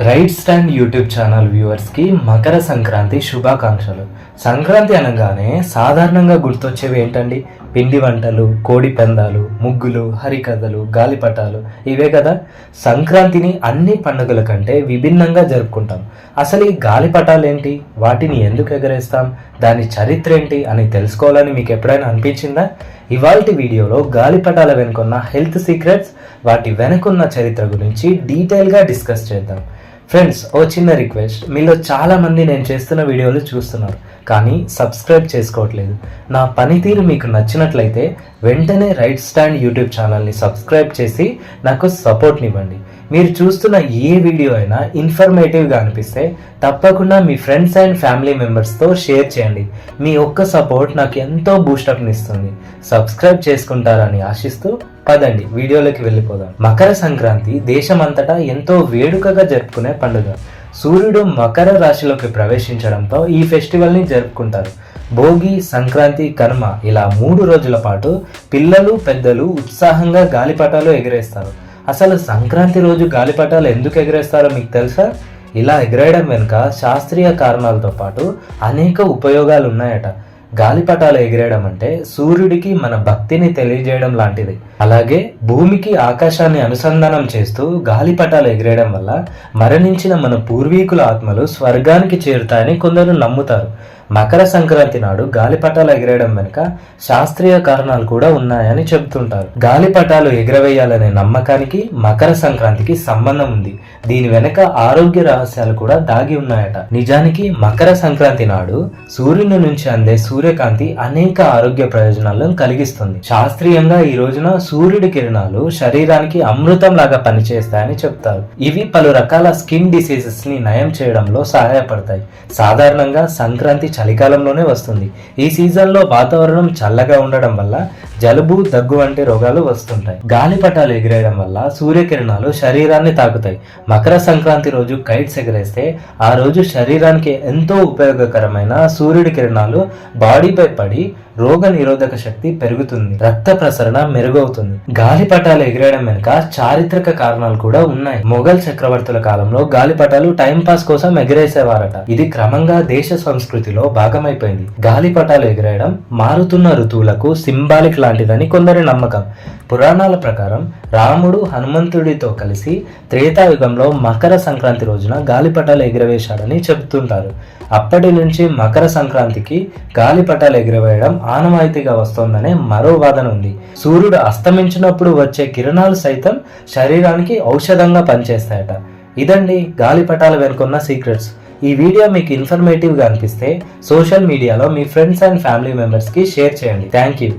Right stand YouTube channel వ్యూవర్స్కి మకర సంక్రాంతి శుభాకాంక్షలు. సంక్రాంతి అనగానే సాధారణంగా గుర్తొచ్చేవి ఏంటండి? పిండి వంటలు కోడి పందాలు ముగ్గులు హరికథలు గాలిపటాలు. ఇవే కదా? సంక్రాంతిని అన్ని పండుగల కంటే విభిన్నంగా జరుపుకుంటాం. అసలు ఈ గాలిపటాలు ఏంటి వాటిని ఎందుకు ఎగరేస్తాం? దాని చరిత్ర ఏంటి అని తెలుసుకోవాలని మీకు ఎప్పుడైనా అనిపించిందా? ఇవాల్టి వీడియోలో గాలిపటాల వెనుకున్న హెల్త్ సీక్రెట్స్ వాటి వెనుకున్న చరిత్ర గురించి డీటెయిల్గా డిస్కస్ చేద్దాం. ఫ్రెండ్స్ ఓ చిన్న రిక్వెస్ట్ మీలో చాలామంది నేను చేస్తున్న వీడియోలు చూస్తున్నారు కానీ సబ్స్క్రైబ్ చేసుకోవట్లేదు. నా పనితీరు మీకు నచ్చినట్లయితే వెంటనే రైట్ స్టాండ్ యూట్యూబ్ ఛానల్ని సబ్స్క్రైబ్ చేసి నాకు సపోర్ట్నివ్వండి మీరు చూస్తున్న ఏ వీడియో అయినా ఇన్ఫర్మేటివ్గా అనిపిస్తే తప్పకుండా మీ ఫ్రెండ్స్ అండ్ ఫ్యామిలీ మెంబర్స్తో షేర్ చేయండి. మీ ఒక్క సపోర్ట్ నాకు ఎంతో బూస్టప్నిస్తుంది సబ్స్క్రైబ్ చేసుకుంటారని ఆశిస్తూ పదండి వీడియోలోకి వెళ్ళిపోదాం. మకర సంక్రాంతి దేశమంతటా ఎంతో వేడుకగా జరుపుకునే పండుగ. సూర్యుడు మకర రాశిలోకి ప్రవేశించడంతో ఈ ఫెస్టివల్ని జరుపుకుంటారు. భోగి సంక్రాంతి కర్మ ఇలా మూడు రోజుల పాటు పిల్లలు పెద్దలు ఉత్సాహంగా గాలిపటాలు ఎగరేస్తారు. అసలు సంక్రాంతి రోజు గాలిపటాలు ఎందుకు ఎగరేస్తారో మీకు తెలుసా? ఇలా ఎగరేయడం వెనుక శాస్త్రీయ కారణాలతో పాటు అనేక ఉపయోగాలు ఉన్నాయట. గాలిపటాలు ఎగిరేయడం అంటే సూర్యుడికి మన భక్తిని తెలియజేయడం లాంటిది. అలాగే భూమికి ఆకాశాన్ని అనుసంధానం చేస్తూ గాలిపటాలు ఎగిరేయడం వల్ల మరణించిన మన పూర్వీకుల ఆత్మలు స్వర్గానికి చేరుతాయని కొందరు నమ్ముతారు. మకర సంక్రాంతి నాడు గాలిపటాలు ఎగిరేయడం వెనుక శాస్త్రీయ కారణాలు కూడా ఉన్నాయని చెబుతుంటారు. గాలిపటాలు ఎగిరవేయాలనే నమ్మకానికి మకర సంక్రాంతికి సంబంధం ఉంది. దీని వెనుక ఆరోగ్య రహస్యాలు కూడా దాగి ఉన్నాయట. నిజానికి మకర సంక్రాంతి నాడు సూర్యుని నుంచి అందే సూర్యకాంతి అనేక ఆరోగ్య ప్రయోజనాలను కలిగిస్తుంది. శాస్త్రీయంగా ఈ రోజున సూర్యుడి కిరణాలు శరీరానికి అమృతం లాగా పనిచేస్తాయని చెప్తారు. ఇవి పలు రకాల స్కిన్ డిసీజెస్ని నయం చేయడంలో సహాయపడతాయి. సాధారణంగా సంక్రాంతి చలికాలంలోనే వస్తుంది. ఈ సీజన్లో వాతావరణం చల్లగా ఉండడం వల్ల జలుబు దగ్గు వంటి రోగాలు వస్తుంటాయి. గాలిపటాలు ఎగిరేయడం వల్ల సూర్యకిరణాలు శరీరాన్ని తాకుతాయి. మకర సంక్రాంతి రోజు కైట్స్ ఎగరేస్తే ఆ రోజు శరీరానికి ఎంతో ఉపయోగకరమైన సూర్యుడి కిరణాలు బాడీపై పడి రోగ నిరోధక శక్తి పెరుగుతుంది. రక్త ప్రసరణ మెరుగవుతుంది. గాలిపటాలు ఎగిరేయడం వెనుక చారిత్రక కారణాలు కూడా ఉన్నాయి. మొఘల్ చక్రవర్తుల కాలంలో గాలిపటాలు టైం పాస్ కోసం ఎగిరేసేవారట. ఇది క్రమంగా దేశ సంస్కృతిలో భాగమైపోయింది. గాలిపటాలు ఎగిరేయడం మారుతున్న ఋతువులకు సింబాలిక్ లాంటిదని కొందరి నమ్మకం. పురాణాల ప్రకారం రాముడు హనుమంతుడితో కలిసి త్రేతాయుగంలో మకర సంక్రాంతి రోజున గాలిపటాలు ఎగిరవేశాడని చెబుతుంటారు. అప్పటి నుంచి మకర సంక్రాంతికి గాలిపటాలు ఎగిరవేయడం ఆనవాయితీగా వస్తోందనే మరో వాదన ఉంది. సూర్యుడు అస్తమించినప్పుడు వచ్చే కిరణాలు సైతం శరీరానికి ఔషధంగా పనిచేస్తాయట. ఇదండి గాలిపటాల వెనుకున్న సీక్రెట్స్. ఈ వీడియో మీకు ఇన్ఫర్మేటివ్గా అనిపిస్తే సోషల్ మీడియాలో మీ ఫ్రెండ్స్ అండ్ ఫ్యామిలీ మెంబర్స్కి షేర్ చేయండి. Thank you